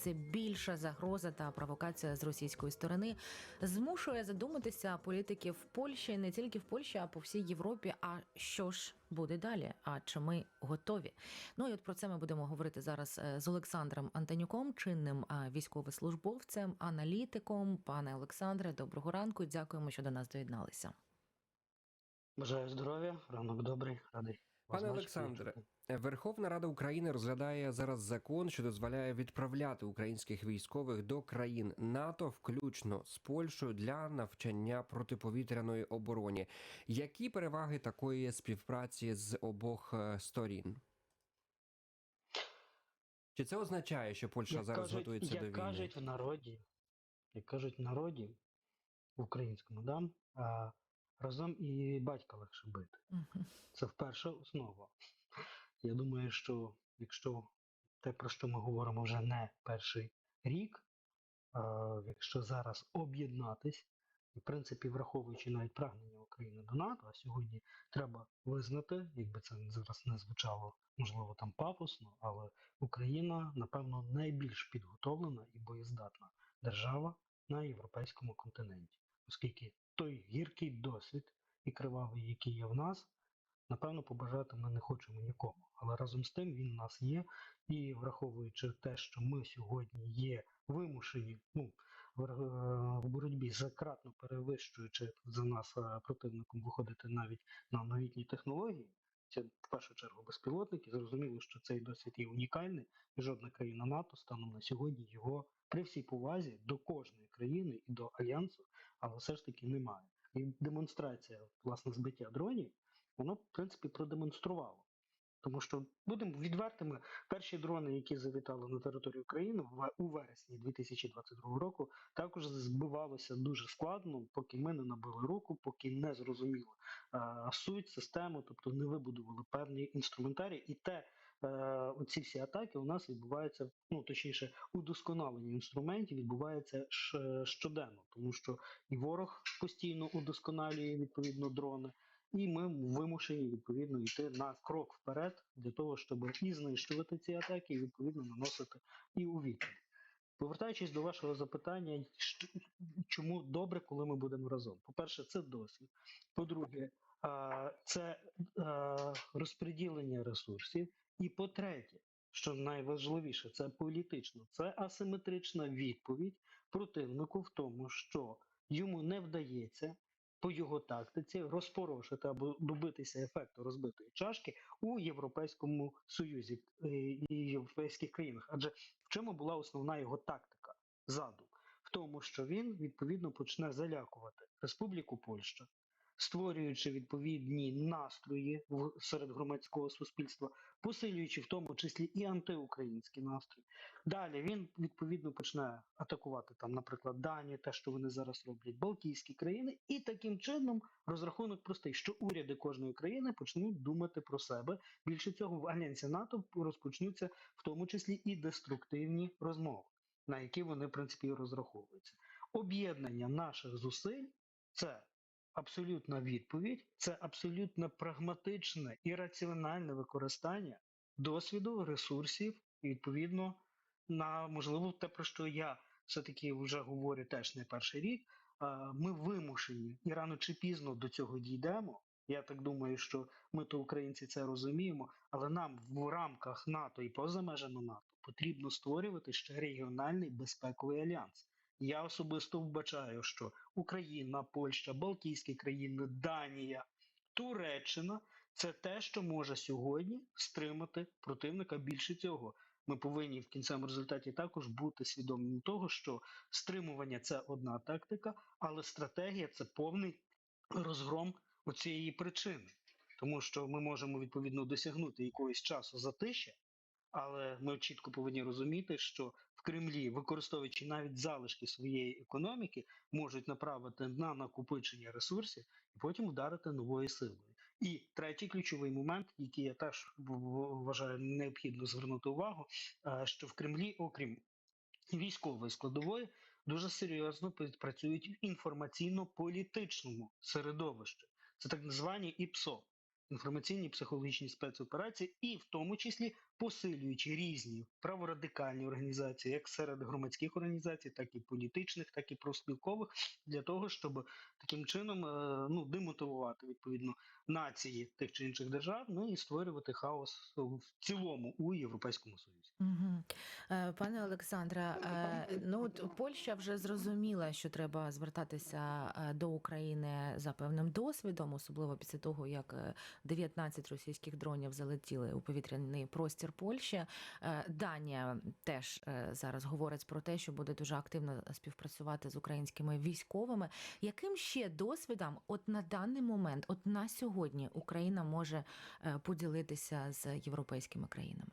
все більша загроза та провокація з російської сторони змушує задуматися політиків в Польщі, не тільки в Польщі, а по всій Європі. А що ж буде далі? А чи ми готові? Ну і от про це ми будемо говорити зараз е, з Олександром Антонюком, чинним е, військовослужбовцем, аналітиком. Пане Олександре, доброго ранку. Дякуємо, що до нас доєдналися. Бажаю здоров'я, ранок добрий, радий. Пане Олександре. Е, Верховна Рада України розглядає зараз закон, що дозволяє відправляти українських військових до країн НАТО, включно з Польщею, для навчання протиповітряної обороні. Які переваги такої співпраці з обох е, сторін? Чи це означає, що Польща Як зараз кажуть, готується як до війни? кажуть в народі, як кажуть в народі, в українському, да, а, разом і батька легше бити. Це вперше основа. Я думаю, що якщо те, про що ми говоримо вже не перший рік, а, якщо зараз об'єднатись, і, в принципі, враховуючи навіть прагнення України до НАТО, а сьогодні треба визнати, якби це зараз не звучало, можливо, там пафосно, але Україна, напевно, найбільш підготовлена і боєздатна держава на європейському континенті, оскільки той гіркий досвід і кривавий, який є в нас, напевно, побажати ми не хочемо нікому. Але разом з тим він у нас є, і враховуючи те, що ми сьогодні є вимушені ну, в, е, в боротьбі закратно перевищуючи за нас е, противником виходити навіть на новітні технології. Це в першу чергу безпілотники. Зрозуміло, що цей досвід є унікальний, і жодна країна НАТО станом на сьогодні його при всій повазі до кожної країни і до альянсу, але все ж таки немає. І демонстрація власне збиття дронів, воно в принципі продемонструвало. Тому що будемо відвертими, перші дрони, які завітали на територію України в- у вересні 2022 року, також збивалося дуже складно, поки ми не набили руку, поки не зрозуміло е, суть, систему, тобто не вибудували певний інструментарій, і те. Е, Оці всі атаки у нас відбуваються, ну точніше, удосконалення інструментів відбувається щоденно, тому що і ворог постійно удосконалює відповідно дрони, і ми вимушені відповідно йти на крок вперед для того, щоб і знищувати ці атаки, і відповідно наносити і у відповідь. Повертаючись до вашого запитання, чому добре, коли ми будемо разом? По-перше, це досвід. По-друге, це розподілення ресурсів. І по-третє, що найважливіше, це політично, це асиметрична відповідь противнику в тому, що йому не вдається по його тактиці розпорошити або добитися ефекту розбитої чашки у Європейському Союзі е, і європейських країнах. Адже в чому була основна його тактика задум? В тому, що він відповідно почне залякувати Республіку Польща, створюючи відповідні настрої в серед громадського суспільства, посилюючи в тому числі і антиукраїнські настрої. Далі він відповідно почне атакувати там, наприклад, Данію, те, що вони зараз роблять, Балтійські країни, і таким чином розрахунок простий, що уряди кожної країни почнуть думати про себе. Більше цього в альянсі НАТО розпочнуться в тому числі і деструктивні розмови, на які вони в принципі розраховуються. Об'єднання наших зусиль це абсолютна відповідь, це абсолютно прагматичне і раціональне використання досвіду, ресурсів і відповідно на можливо те, про що я все-таки вже говорю теж не перший рік. Ми вимушені і рано чи пізно до цього дійдемо. Я так думаю, що ми, то українці, це розуміємо, але нам в рамках НАТО і поза межами НАТО потрібно створювати ще регіональний безпековий альянс. Я особисто вбачаю, що Україна, Польща, Балтійські країни, Данія, Туреччина це те, що може сьогодні стримати противника більше цього. Ми повинні в кінцевому результаті також бути свідомими того, що стримування це одна тактика, але стратегія це повний розгром оцієї причини. Тому що ми можемо відповідно досягнути якогось часу затища, але ми чітко повинні розуміти, що в Кремлі, використовуючи навіть залишки своєї економіки, можуть направити на накопичення ресурсів і потім вдарити новою силою. І третій ключовий момент, який я теж вважаю необхідно звернути увагу, е, що в Кремлі, окрім військової складової, дуже серйозно працюють в інформаційно-політичному середовищі. Це так звані ІПСО. інформаційні психологічні спецоперації, і в тому числі посилюючи різні праворадикальні організації, як серед громадських організацій, так і політичних, так і профспілкових, для того, щоб таким чином е, ну, демотивувати відповідно нації тих чи інших держав, ну і створювати хаос в цілому у Європейському Союзі. Угу. Пане Олександре, е, ну от Польща вже зрозуміла, що треба звертатися до України за певним досвідом, особливо після того, як е, 19 російських дронів залетіли у повітряний простір Польщі. Е, Данія теж е, зараз говорить про те, що буде дуже активно співпрацювати з українськими військовими. Яким ще досвідом, от на даний момент, от на сьогодні, Україна може е, поділитися з європейськими країнами?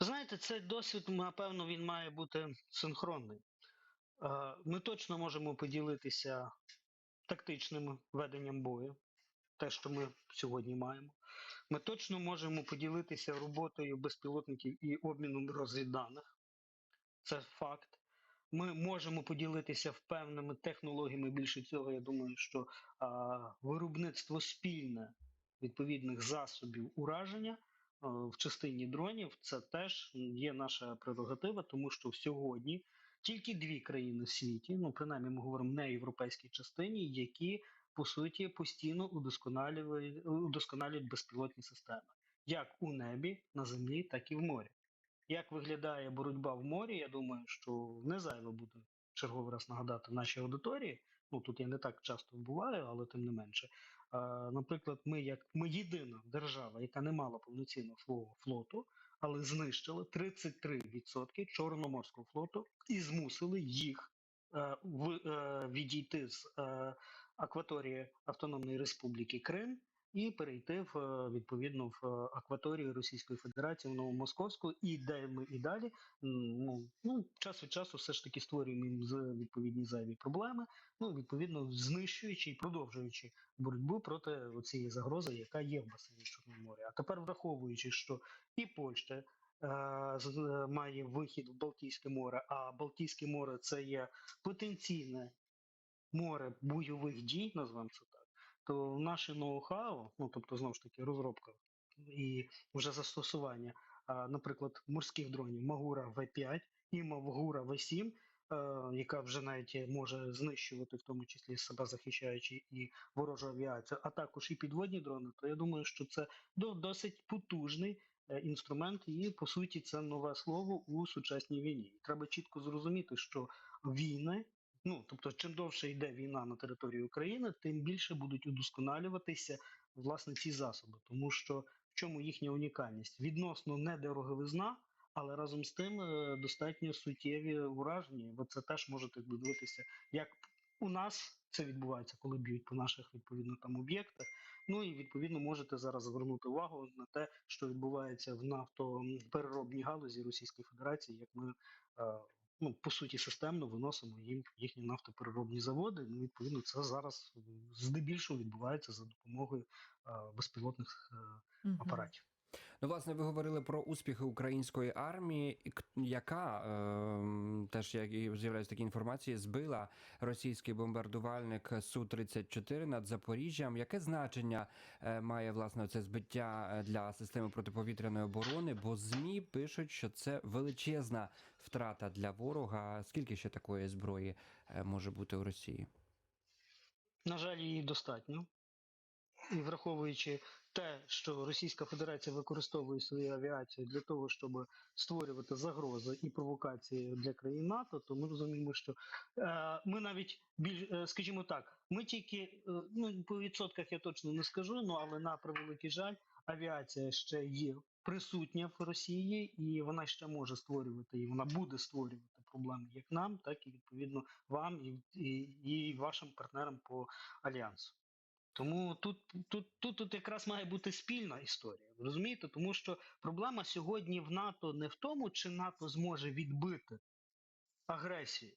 Знаєте, цей досвід, напевно, він має бути синхронний. Ми точно можемо поділитися тактичним веденням бою, те, що ми сьогодні маємо. Ми точно можемо поділитися роботою безпілотників і обміном розвідданих. Це факт. Ми можемо поділитися впевненими технологіями. Більше цього, я думаю, що а, виробництво спільне відповідних засобів ураження е, в частині дронів це теж є наша прерогатива, тому що сьогодні тільки дві країни в світі, ну принаймні ми говоримо не європейській частині, які по суті постійно удосконалюють, удосконалюють безпілотні системи, як у небі, на землі, так і в морі. Як виглядає боротьба в морі, я думаю, що не зайве буде черговий раз нагадати нашій аудиторії. Ну тут я не так часто буваю, але тим не менше. Наприклад, ми як ми єдина держава, яка не мала повноцінного свого флоту, але знищили 33% Чорноморського флоту і змусили їх в, відійти з е, акваторії Автономної Республіки Крим і перейти в відповідно в акваторію Російської Федерації в Новомосковську, і де ми і далі ну, ну час від часу все ж таки створюємо їм відповідні зайві проблеми. Ну відповідно знищуючи і продовжуючи боротьбу проти цієї загрози, яка є в басейні Чорного моря. А тепер враховуючи, що і Польща має вихід в Балтійське море, а Балтійське море це є потенційне море бойових дій, назвемо це так, то наше ноу-хау, ну тобто знову ж таки розробка і вже застосування, наприклад, морських дронів Магура В5 і Магура В7, е, яка вже навіть може знищувати, в тому числі себе захищаючи і ворожу авіацію, а також і підводні дрони, то я думаю, що це до- досить потужний е, інструмент, і по суті це нове слово у сучасній війні. Треба чітко зрозуміти, що війни Ну, тобто, чим довше йде війна на території України, тим більше будуть удосконалюватися власне ці засоби, тому що в чому їхня унікальність? Відносно недороговизна, але разом з тим е, достатньо суттєві ураження. Ви це теж можете дивитися, як у нас це відбувається, коли б'ють по наших відповідно там об'єктах. Ну і відповідно можете зараз звернути увагу на те, що відбувається в нафтопереробній галузі Російської Федерації, як ми. е, ну, по суті, системно виносимо їм їхні нафтопереробні заводи. Ну, відповідно, це зараз е, здебільшого відбувається за допомогою е, безпілотних е, Мгм. апаратів. Ну, власне, ви говорили про успіхи української армії, яка е, теж як і з'являються такі інформації, збила російський бомбардувальник су 34 над Запоріжжям. Яке значення е, має власне це збиття е, для системи протиповітряної оборони? Бо змі пишуть, що це величезна втрата для ворога. Скільки ще такої зброї е, може бути у Росії? На жаль, її достатньо. І враховуючи те, що Російська Федерація використовує свою авіацію для того, щоб створювати загрози і провокації для країн НАТО, то ми розуміємо, що е, ми навіть більш, е, скажімо так, ми тільки е, ну по відсотках я точно не скажу, ну але на превеликий жаль, авіація ще є присутня в Росії, і вона ще може створювати, і вона буде створювати проблеми як нам, так і відповідно вам і, і, і вашим партнерам по альянсу. Тому тут, тут, тут, тут якраз має бути спільна історія. Розумієте? Тому що проблема сьогодні в НАТО не в тому, чи НАТО зможе відбити агресію.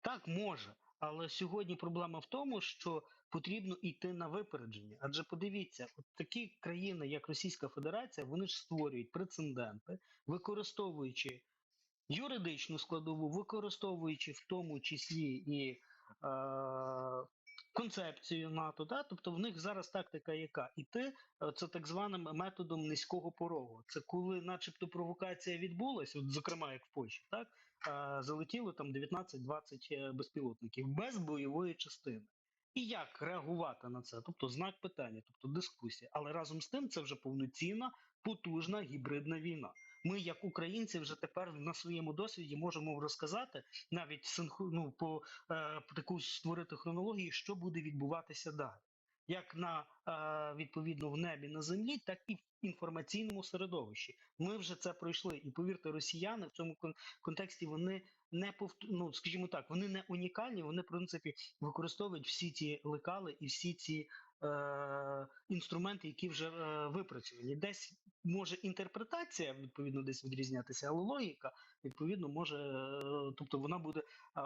Так може. Але сьогодні проблема в тому, що потрібно йти на випередження. Адже подивіться, от такі країни, як Російська Федерація, вони ж створюють прецеденти, використовуючи юридичну складову, використовуючи в тому числі і е, концепцію НАТО, да? тобто в них зараз тактика яка? Іти е, це так званим методом низького порогу. Це коли, начебто, провокація відбулася, от, зокрема, як в Польщі, так залетіло там 19-20 е, безпілотників без бойової частини. І як реагувати на це? Тобто знак питання, тобто дискусія. Але разом з тим це вже повноцінна, потужна гібридна війна. Ми, як українці, вже тепер на своєму досвіді можемо розказати навіть ну, по е, таку створити хронологію, що буде відбуватися далі, як на е, відповідно в небі на землі, так і в інформаційному середовищі. Ми вже це пройшли, і повірте, росіяни в цьому кон- контексті вони не повт... ну, скажімо так, вони не унікальні. Вони в принципі використовують всі ці лекали і всі ці е, інструменти, які вже е, випрацьовані. Десь може інтерпретація відповідно десь відрізнятися, але логіка відповідно може, е, тобто вона буде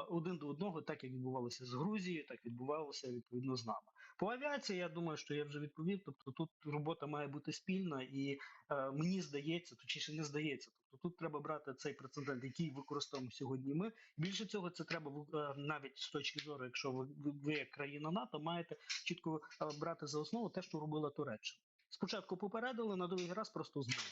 один до одного, так як відбувалося з Грузією, так відбувалося відповідно з нами. По авіації, я думаю, що я вже відповів. Тобто тут робота має бути спільна, і е, мені здається, точніше не здається. Тобто тут треба брати цей прецедент, який використовуємо сьогодні. Ми більше цього це треба е, навіть з точки зору, якщо ви, ви, ви як країна НАТО, маєте чітко е, брати за основу те, що робила Туреччина. Спочатку попередили, на другий раз просто збили.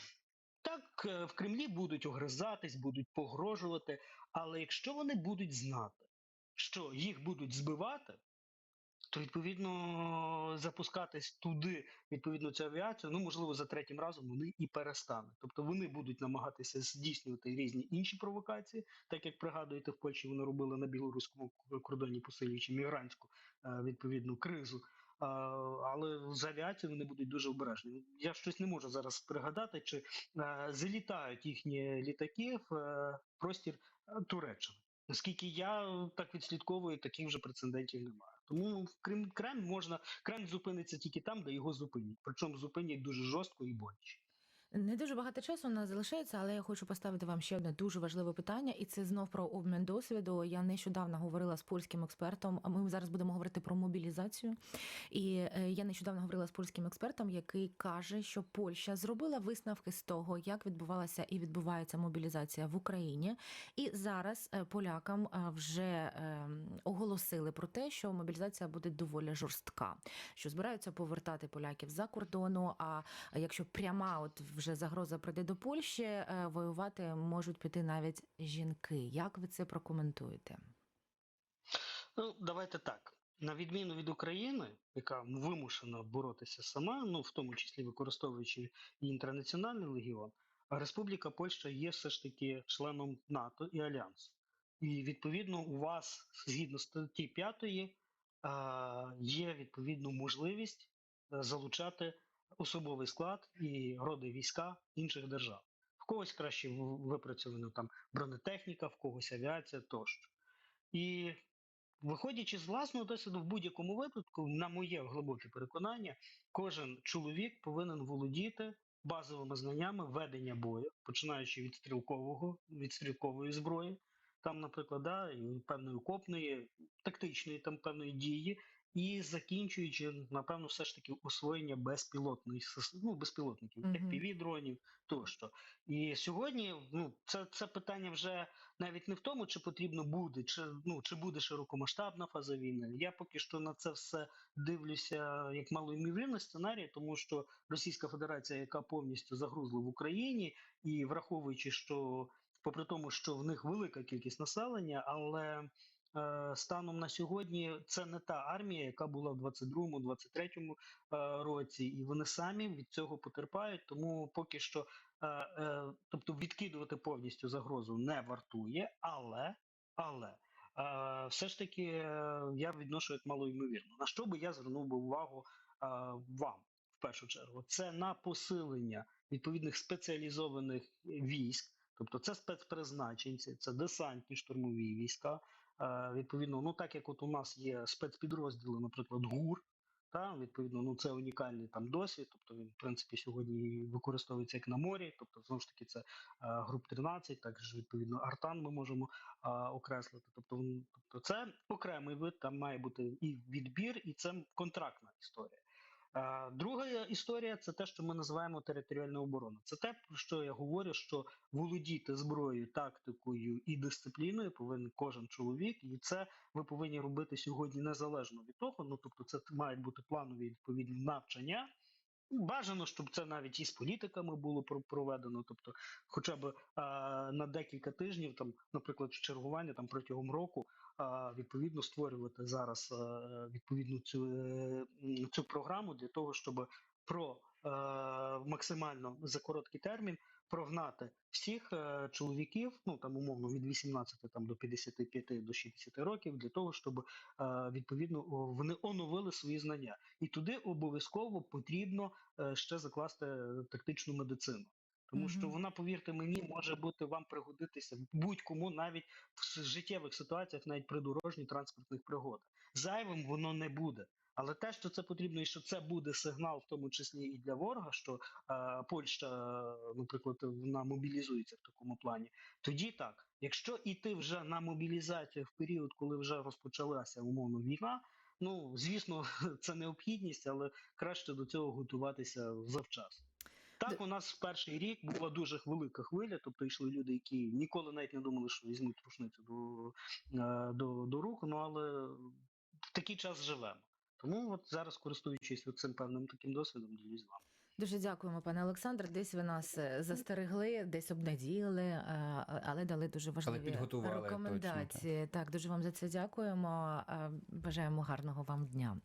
Так, е, в Кремлі будуть огризатись, будуть погрожувати, але якщо вони будуть знати, що їх будуть збивати, то відповідно запускатись туди відповідно цю авіацію, ну можливо, за третім разом вони і перестануть. Тобто вони будуть намагатися здійснювати різні інші провокації, так як пригадуєте, в Польщі вони робили на білоруському кордоні, посилюючи мігрантську е, відповідну кризу. Але з авіацією вони будуть дуже обережні. Я щось не можу зараз пригадати, чи е, залітають їхні літаки в е, простір е, Туреччини. Оскільки я так відслідковую, таких вже прецедентів немає. Тому в Крим Кремль можна Кремль зупиниться тільки там, де його зупинять. Причому зупинять дуже жорстко і боляче. Не дуже багато часу у нас залишається, але я хочу поставити вам ще одне дуже важливе питання, і це знов про обмін досвіду. Я нещодавно говорила з польським експертом. а Ми зараз будемо говорити про мобілізацію. І е, я нещодавно говорила з польським експертом, який каже, що Польща зробила висновки з того, як відбувалася і відбувається мобілізація в Україні. І зараз е, полякам е, вже е, оголосили про те, що мобілізація буде доволі жорстка, що збираються повертати поляків за кордону. А якщо пряма, от вже загроза прийде до Польщі, е, воювати можуть піти навіть жінки. Як ви це прокоментуєте? Ну, давайте так. На відміну від України, яка вимушена боротися сама, ну в тому числі використовуючи інтернаціональний легіон, Республіка Польща є все ж таки членом НАТО і Альянсу. І відповідно у вас, згідно статті 5, є відповідно можливість е, залучати особовий склад і роди війська інших держав. В когось краще в- випрацьовано там бронетехніка, в когось авіація тощо. І Виходячи з власного досвіду, в будь-якому випадку, на моє глибоке переконання, кожен чоловік повинен володіти базовими знаннями ведення бою, починаючи від стрілкового, від стрілкової зброї, там, наприклад, да, певної окопної, тактичної там певної дії, і закінчуючи, напевно, все ж таки освоєння безпілотних ну, безпілотників, Мгм. fpv дронів тощо. І сьогодні ну, це, це питання вже навіть не в тому, чи потрібно буде, чи ну чи буде широкомасштабна фаза війни. Я поки що на це все дивлюся як малоймовірний сценарій, тому що Російська Федерація, яка повністю загрузла в Україні, і враховуючи, що попри тому, що в них велика кількість населення, але станом на сьогодні це не та армія, яка була в 22-23 е, році, і вони самі від цього потерпають. Тому поки що Е, е, тобто відкидувати повністю загрозу не вартує, але, але е, все ж таки е, я відношу як малоймовірно. На що би я звернув би увагу е, вам в першу чергу? Це на посилення відповідних спеціалізованих військ, тобто це спецпризначенці, це десантні штурмові війська. Е, відповідно, ну так як от у нас є спецпідрозділи, наприклад, ГУР. Та відповідно, ну це унікальний там досвід. Тобто він, в принципі, сьогодні використовується як на морі. Тобто, знову ж таки, це е, груп 13, також відповідно Артан ми можемо е, окреслити. Тобто, тобто, це окремий вид, там має бути і відбір, і це контрактна історія. Е, Друга історія це те, що ми називаємо територіальна оборона. Це те, про що я говорю, що володіти зброєю, тактикою і дисципліною повинен кожен чоловік, і це ви повинні робити сьогодні незалежно від того. Ну тобто, це мають бути планові відповідні навчання. Бажано, щоб це навіть і з політиками було про- проведено, тобто, хоча б е, на декілька тижнів, там, наприклад, чергування там протягом року, відповідно створювати зараз е, відповідну цю, е, цю програму для того, щоб про е, максимально за короткий термін прогнати всіх чоловіків, ну там умовно від 18 там до 55 до 60 років, для того, щоб відповідно вони оновили свої знання, і туди обов'язково потрібно ще закласти тактичну медицину. Тому що вона, повірте мені, може бути вам пригодитися будь-кому навіть в життєвих ситуаціях, навіть при дорожніх транспортних пригодах. Зайвим воно не буде. Але те, що це потрібно, і що це буде сигнал, в тому числі і для ворога, що е, Польща, наприклад, вона мобілізується в такому плані, тоді так. Якщо іти вже на мобілізацію в період, коли вже розпочалася умовно війна, ну звісно, це необхідність, але краще до цього готуватися завчасно. Так, у нас в перший рік була дуже велика хвиля, тобто йшли люди, які ніколи навіть не думали, що візьмуть рушницю до, е, до, до рук, ну але в такий час живемо. Тому от зараз, користуючись цим певним таким досвідом, ділюсь з вами. Дуже дякуємо, пане Олександр. Десь ви нас е, застерегли, десь обнадіяли, е, але дали дуже важливі підготували, рекомендації. Так, дуже вам за це дякуємо. Бажаємо гарного вам дня.